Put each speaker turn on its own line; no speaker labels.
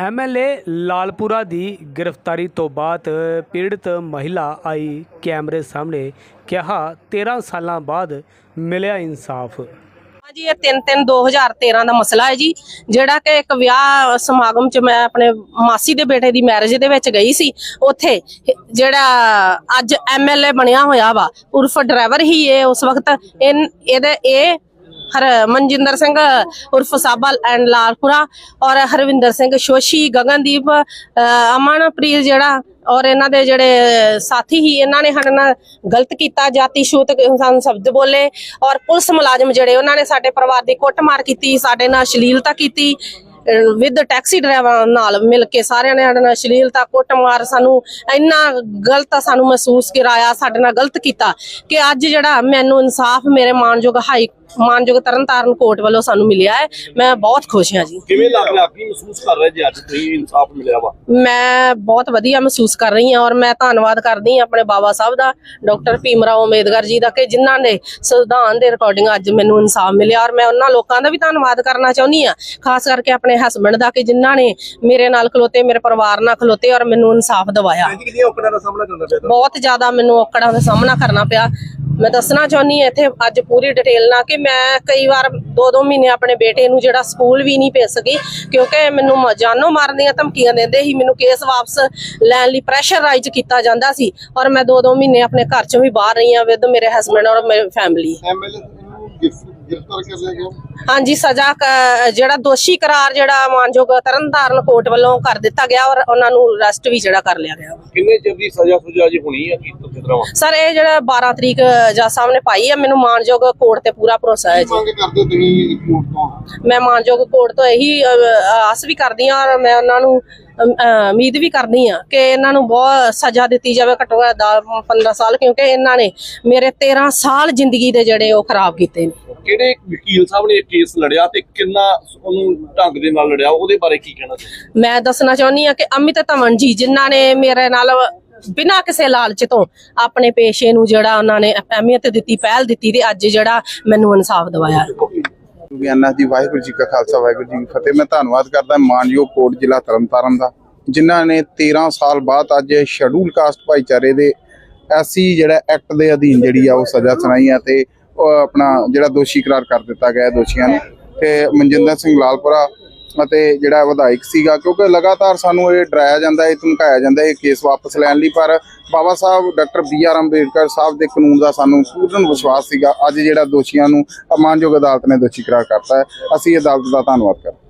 MLA Lalpura ਦੀ ਗ੍ਰਿਫਤਾਰੀ ਤੋਂ ਬਾਅਦ ਪੀੜਤ ਮਹਿਲਾ ਆਈ ਕੈਮਰੇ ਸਾਹਮਣੇ, ਕਿਹਾ 13 ਸਾਲਾਂ ਬਾਅਦ ਮਿਲਿਆ ਇਨਸਾਫ।
ਜੀ, ਇਹ 3 3 2013 ਦਾ ਮਸਲਾ ਹੈ ਜੀ, ਜਿਹੜਾ ਕਿ ਇੱਕ ਵਿਆਹ ਸਮਾਗਮ ਚ ਮੈਂ ਆਪਣੇ ਮਾਸੀ ਦੇ ਬੇਟੇ ਦੀ ਮੈਰਿਜ ਦੇ ਵਿੱਚ ਗਈ ਸੀ, ਉੱਥੇ ਜਿਹੜਾ ਅੱਜ ਐਮਐਲਏ ਬਣਿਆ ਹੋਇਆ ਵਾ, ਉਰਫ ਡਰਾਈਵਰ ਹੀ ਇਹ ਉਸ ਵਕਤ ਇਹਦੇ ਇਹ ਹਰ ਮਨਜਿੰਦਰ ਸਿੰਘ, ਉਰਫ ਸਾਬਾ ਐਂਡ ਲਾਲਪੁਰਾ ਔਰ ਹਰਵਿੰਦਰ ਸਿੰਘ ਸ਼ੋਸ਼ੀ, ਗਗਨਦੀਪ ਅਮਨਪ੍ਰੀਤ ਜਿਹੜਾ ਔਰ ਇਹਨਾਂ ਦੇ ਜਿਹੜੇ ਸਾਥੀ ਹੀ, ਇਹਨਾਂ ਨੇ ਸਾਡੇ ਨਾਲ ਗਲਤ ਕੀਤਾ, ਜਾਤੀ, ਛੂਤ ਸਾਨੂੰ ਸ਼ਬਦ ਬੋਲੇ ਔਰ ਪੁਲਿਸ ਮੁਲਾਜ਼ਮ ਜਿਹੜੇ ਉਹਨਾਂ ਨੇ ਸਾਡੇ ਪਰਿਵਾਰ ਦੀ ਕੁੱਟਮਾਰ ਕੀਤੀ, ਸਾਡੇ ਨਾਲ ਅਸ਼ਲੀਲਤਾ ਕੀਤੀ ਵਿਦ ਟੈਕਸੀ ਡਰਾਈਵਰ ਨਾਲ ਮਿਲ ਕੇ ਸਾਰਿਆਂ ਨੇ ਸਾਡੇ ਨਾਲ ਅਸ਼ਲੀਲਤਾ, ਕੁੱਟਮਾਰ ਸਾਨੂੰ ਇੰਨਾ ਗਲਤ ਸਾਨੂੰ ਮਹਿਸੂਸ ਕਰਾਇਆ, ਸਾਡੇ ਨਾਲ ਗਲਤ ਕੀਤਾ ਕਿ ਅੱਜ ਜਿਹੜਾ ਮੈਨੂੰ ਇਨਸਾਫ ਮੇਰੇ ਮਾਨਯੋਗ ਹਾਈ ਮਾਨਯੋਗ ਤਰਨਤਾਰਨ ਕੋਰਟ ਵੱਲੋਂ ਸਾਨੂੰ ਮਿਲਿਆ ਹੈ। ਮੈਂ ਬਹੁਤ ਖੁਸ਼ ਹਾਂ ਜੀ।
ਕਿਵੇਂ ਲੱਗ ਰਿਹਾ? ਕੀ ਮਹਿਸੂਸ ਕਰ ਰਹੇ ਜੀ ਅੱਜ? ਤੁਸੀਂ ਇਨਸਾਫ ਮਿਲਿਆ ਵਾ?
ਮੈਂ ਬਹੁਤ ਵਧੀਆ ਮਹਿਸੂਸ ਕਰ ਰਹੀ ਹਾਂ ਔਰ ਮੈਂ ਧੰਨਵਾਦ ਕਰਦੀ ਹਾਂ ਆਪਣੇ ਬਾਬਾ ਸਾਹਿਬ ਦਾ ਡਾਕਟਰ ਭੀਮਰਾਓ ਅੰਬੇਦਕਰ ਜੀ ਦਾ ਕਿ ਜਿਨ੍ਹਾਂ ਨੇ ਸੰਵਿਧਾਨ ਦੇ ਰਿਕਾਰਡਿੰਗ ਅੱਜ ਮੈਨੂੰ ਇਨਸਾਫ ਮਿਲਿਆ ਔਰ ਮੈਂ ਉਹਨਾਂ ਲੋਕਾਂ ਦਾ ਵੀ ਧੰਨਵਾਦ ਕਰਨਾ ਚਾਹੁੰਦੀ ਹਾਂ। ਖਾਸ ਕਰਕੇ ਆਪਣੇ ਹਸਬੰਡ ਦਾ ਕਿ ਜਿਨ੍ਹਾਂ ਨੇ ਮੇਰੇ ਨਾਲ ਖਲੋਤੇ ਮੇਰੇ ਪਰਿਵਾਰ ਨਾਲ ਖਲੋਤੇ ਔਰ ਮੈਨੂੰ ਇਨਸਾਫ ਦਿਵਾਇਆ। ਬਹੁਤ ਜ਼ਿਆਦਾ ਮੈਨੂੰ ਔਕੜਾਂ ਦਾ ਸਾਹਮਣਾ ਕਰਨਾ ਪਿਆ। ਮੈਂ ਦੱਸਣਾ ਚਾਹੁੰਦੀ ਹਾਂ ਇੱਥੇ ਅੱਜ ਪੂਰੀ ਡਿਟੇਲ ਨਾਲ ਕਿ ਮੈਂ ਕਈ ਵਾਰ ਦੋ ਦੋ ਮਹੀਨੇ ਆਪਣੇ ਬੇਟੇ ਨੂੰ ਜਿਹੜਾ ਸਕੂਲ ਵੀ ਨਹੀਂ ਭੇਜ ਸਕੀ, ਕਿਉਂਕਿ ਮੈਨੂੰ ਮ- ਜਾਨੋਂ ਮਾਰਨ ਦੀਆਂ ਧਮਕੀਆਂ ਦਿੰਦੇ ਸੀ ਮੈਨੂੰ ਕੇਸ ਵਾਪਸ ਲੈਣ ਲਈ ਪ੍ਰੈਸ਼ਰਾਈਜ਼ ਕੀਤਾ ਜਾਂਦਾ ਸੀ ਔਰ ਮੈਂ ਦੋ ਦੋ ਮਹੀਨੇ ਆਪਣੇ ਘਰ ਚੋਂ ਵੀ ਬਾਹਰ ਰਹੀ ਹਾਂ ਵਿਦ ਮੇਰੇ ਹਸਬੰਡ ਔਰ ਮੇਰੀ ਫੈਮਿਲੀ
ਐਮਐਲਏ ਗ੍ਰਿਫਤਾਰ ਕਰ ਲਿਆ ਗਿਆ।
ਹਾਂਜੀ ਸਜ਼ਾ ਕ- ਜਿਹੜਾ ਦੋਸ਼ੀ ਕਰਾਰ ਜਿਹੜਾ ਮਾਨਯੋਗ ਤਰਨਤਾਰਨ ਕੋਰਟ ਵੱਲੋਂ ਕਰ ਦਿੱਤਾ ਗਿਆ ਔਰ ਉਹਨਾਂ ਨੂੰ ਅਰੈਸਟ ਵੀ ਜਿਹੜਾ ਕਰ ਲਿਆ ਗਿਆ।
ਕਿੰਨੇ ਚਿਰ ਦੀ ਸਜ਼ਾ ਸੁਜਾ ਜੀ ਹੋਣੀ ਹੈ ਕੀ ਕਿਸ ਤਰ੍ਹਾਂ
ਸਰ ਇਹ ਜਿਹੜਾ 12 ਤਰੀਕ ਜੱਜ ਸਾਹਿਬ ਨੇ ਪਾਈ ਹੈ ਮੈਨੂੰ ਮਾਨਯੋਗ ਕੋਰਟ ਤੇ ਪੂਰਾ ਭਰੋਸਾ ਹੈ ਜੀ।
ਮੰਗ ਕਰਦੇ ਤੁਸੀਂ ਕੋਰਟ ਤੋਂ?
ਮੈਂ ਮਾਨਯੋਗ ਕੋਰਟ ਤੋਂ ਇਹੀ ਅਹ, ਆਸ ਵੀ ਕਰਦੀ ਹਾਂ ਔਰ ਮੈਂ ਉਹਨਾਂ ਨੂੰ ਉਮੀਦ ਵੀ ਕਰਦੀ ਹਾਂ ਕਿ ਇਹਨਾਂ ਨੂੰ ਬਹੁਤ ਸਜ਼ਾ ਦਿੱਤੀ ਜਾਵੇ ਘੱਟੋ ਘੱਟ 15 ਸਾਲ ਕਿਉਂਕਿ ਇਹਨਾਂ ਨੇ ਮੇਰੇ 13 ਸਾਲ ਜ਼ਿੰਦਗੀ ਦੇ ਜਿਹੜੇ ਉਹ ਖਰਾਬ ਕੀਤੇ ਨੇ।
ਕਿਹੜੇ ਵਕੀਲ ਸਾਹਿਬ ਨੇ ਇਹ ਕੇਸ ਲੜਿਆ ਤੇ ਕਿੰਨਾ ਉਹਨੂੰ ਢੰਗ ਦੇ ਨਾਲ ਲੜਿਆ? ਉਹਦੇ ਬਾਰੇ ਕੀ ਕਹਿਣਾ ਚਾਹੁੰਦੇ
ਮੈਂ ਦੱਸਣਾ ਚਾਹੁੰਦੀ ਹਾਂ ਕਿ ਅਮਿਤ ਧਵਨ ਜੀ ਜਿਨ੍ਹਾਂ ਨੇ ਮੇਰੇ ਨਾਲ ਬਿਨਾਂ ਕਿਸੇ ਲਾਲਚ ਤੋਂ ਆਪਣੇ ਪੇਸ਼ੇ ਨੂੰ ਜਿਹੜਾ ਉਹਨਾਂ ਨੇ ਅਹਿਮੀਅਤ ਦਿੱਤੀ ਪਹਿਲ ਦਿੱਤੀ ਤੇ ਅੱਜ ਜਿਹੜਾ ਮੈਨੂੰ ਇਨਸਾਫ ਦਿਵਾਇਆ।
ਬਿਆਨਾ ਜੀ ਵਾਹਿਗੁਰੂ ਜੀ ਕਾ ਖਾਲਸਾ, ਵਾਹਿਗੁਰੂ ਜੀ ਕੀ ਫਤਿਹ। ਮੈਂ ਧੰਨਵਾਦ ਕਰਦਾ ਮਾਨਯੋਗ ਕੋਟ ਜ਼ਿਲ੍ਹਾ ਤਰਨਤਾਰਨ ਦਾ, ਜਿਨ੍ਹਾਂ ਨੇ 13 ਸਾਲ ਬਾਅਦ ਅੱਜ ਸ਼ੈਡਿਊਲ ਕਾਸਟ ਭਾਈਚਾਰੇ ਦੇ ਐਸੀ ਜਿਹੜਾ ਐਕਟ ਦੇ ਅਧੀਨ ਜਿਹੜੀ ਆ ਉਹ ਸਜ਼ਾ ਸੁਣਾਈ ਆ ਤੇ ਉਹ ਆਪਣਾ ਜਿਹੜਾ ਦੋਸ਼ੀ ਕਰਾਰ ਕਰ ਦਿੱਤਾ ਗਿਆ ਦੋਸ਼ੀਆਂ ਨੂੰ। ਤੇ ਮਨਜਿੰਦਰ ਸਿੰਘ ਲਾਲਪੁਰਾ ਅਤੇ ਜਿਹੜਾ ਵਿਧਾਇਕ ਸੀਗਾ, ਕਿਉਂਕਿ ਲਗਾਤਾਰ ਸਾਨੂੰ ਇਹ ਡਰਾਇਆ ਜਾਂਦਾ, ਇਹ ਧਮਕਾਇਆ ਜਾਂਦਾ, ਇਹ ਕੇਸ ਵਾਪਸ ਲੈਣ ਲਈ। ਪਰ Baba Sahib, doctor B R Ambedkar Sahib ਦੇ ਕਾਨੂੰਨ ਦਾ ਸਾਨੂੰ ਪੂਰਨ ਵਿਸ਼ਵਾਸ ਸੀਗਾ। ਅੱਜ ਜਿਹੜਾ ਦੋਸ਼ੀਆਂ ਨੂੰ ਮਾਨਯੋਗ ਅਦਾਲਤ ਨੇ ਦੋਸ਼ੀ ਕਰਾਰ ਕਰਤਾ ਹੈ, ਅਸੀਂ ਅਦਾਲਤ ਦਾ ਧੰਨਵਾਦ ਕਰਦੇ